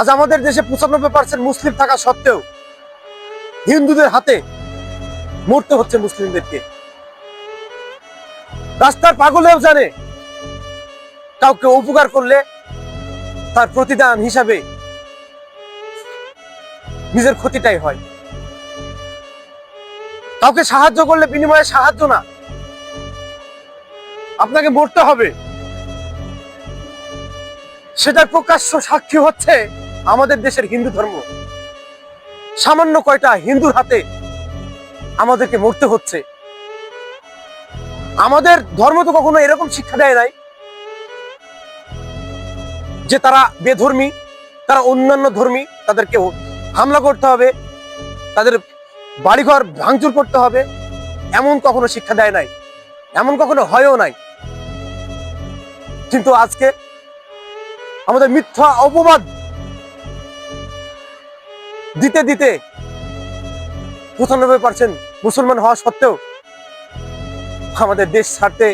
আজ আমাদের দেশে পঁচানব্বই পার্সেন্ট মুসলিম থাকা সত্ত্বেও হিন্দুদের হাতে মরতে হচ্ছে মুসলিমদেরকে। রাস্তার পাগলেও জানে কাউকে উপকার করলে তার প্রতিদান হিসাবে নিজের ক্ষতিটাই হয়। কাউকে সাহায্য করলে বিনিময়ে সাহায্য না। আপনাকে মরতে হবে। সেটার প্রকাশ্য সাক্ষী হচ্ছে আমাদের দেশের হিন্দু ধর্ম। সামান্য কয়টা হিন্দুর হাতে আমাদেরকে মরতে হচ্ছে। আমাদের ধর্ম তো কখনো এরকম শিক্ষা দেয় নাই যে তারা বেধর্মী, তারা অন্যান্য ধর্মী তাদেরকে হামলা করতে হবে, তাদের বাড়িঘর ভাঙচুর করতে হবে, এমন কখনো শিক্ষা দেয় নাই, এমন কখনো হয়ও নাই। কিন্তু আজকে আমাদের মিথ্যা অপবাদ দিতে দিতে। পঁচানব্বই পার্সেন্ট মুসলমান হওয়া সত্ত্বেও আমাদের দেশ ছাড়তে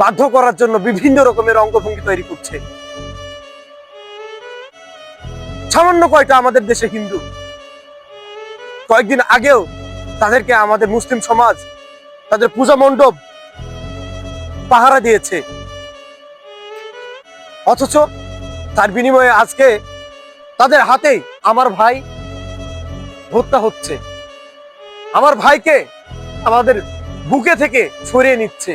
বাধ্য করার জন্য বিভিন্ন রকমের অঙ্গভঙ্গি তৈরি করছে। সামান্য কয়টা আমাদের দেশে হিন্দু। কয়েকদিন আগেও তাদেরকে আমাদের মুসলিম সমাজ, তাদের পূজা মণ্ডপ পাহারা দিয়েছে। অথচ তার বিনিময়ে আজকে তাদের হাতেই আমার ভাই হত্যা হচ্ছে। আমার ভাইকে আমাদের বুকে থেকে সরিয়ে নিচ্ছে।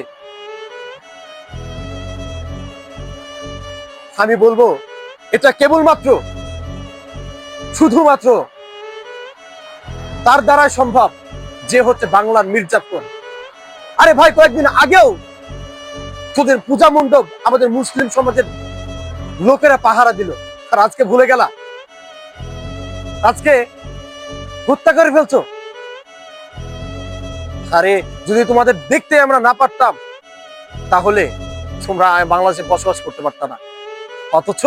আমি বলব, এটা কেবলমাত্র, শুধুমাত্র তার দ্বারাই সম্ভব যে হচ্ছে বাংলার মির্জাপুর। আরে ভাই, কয়েকদিন আগেও তোদের পূজা মণ্ডপ আমাদের মুসলিম সমাজের লোকেরা পাহারা দিল। আর আজকে ভুলে গেলা আজকে হত্যা করে ফেলছো? আরে, যদি তোমাদের দেখতে আমরা না পারতাম, তাহলে তোমরা বাংলাদেশে বসবাস করতে পারতাম না। অথচ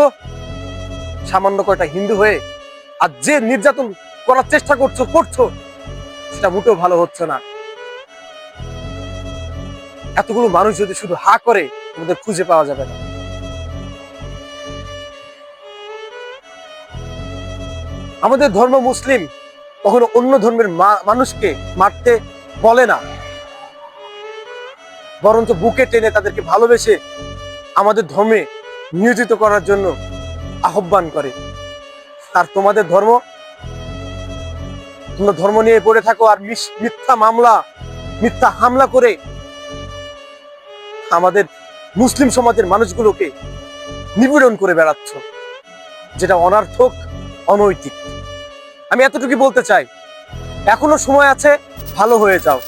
সামান্য কয়টা হিন্দু হয়ে আর যে নির্যাতন করার চেষ্টা করছ করছ, সেটা মোটেও ভালো হচ্ছে না। এতগুলো মানুষ যদি শুধু হা করে, তোমাদের খুঁজে পাওয়া যাবে না। আমাদের ধর্ম মুসলিম, কখনো অন্য ধর্মের মানুষকে মারতে বলে না। বরঞ্চ বুকে টেনে তাদেরকে ভালোবেসে আমাদের ধর্মে নিয়োজিত করার জন্য আহ্বান করে। আর তোমাদের ধর্ম? তোমরা ধর্ম নিয়ে পড়ে থাকো আর মিথ্যা মামলা, মিথ্যা হামলা করে আমাদের মুসলিম সমাজের মানুষগুলোকে নিপীড়ন করে বেড়াচ্ছ। যেটা অনার্থক অনৈতিক। আমি এতটুকু বলতে চাই, এখনও সময় আছে, ভালো হয়ে যাও।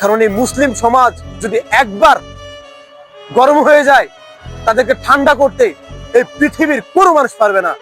কারণ এই মুসলিম সমাজ যদি একবার গরম হয়ে যায়, তাদেরকে ঠান্ডা করতে এই পৃথিবীর কোনো মানুষ পারবে না।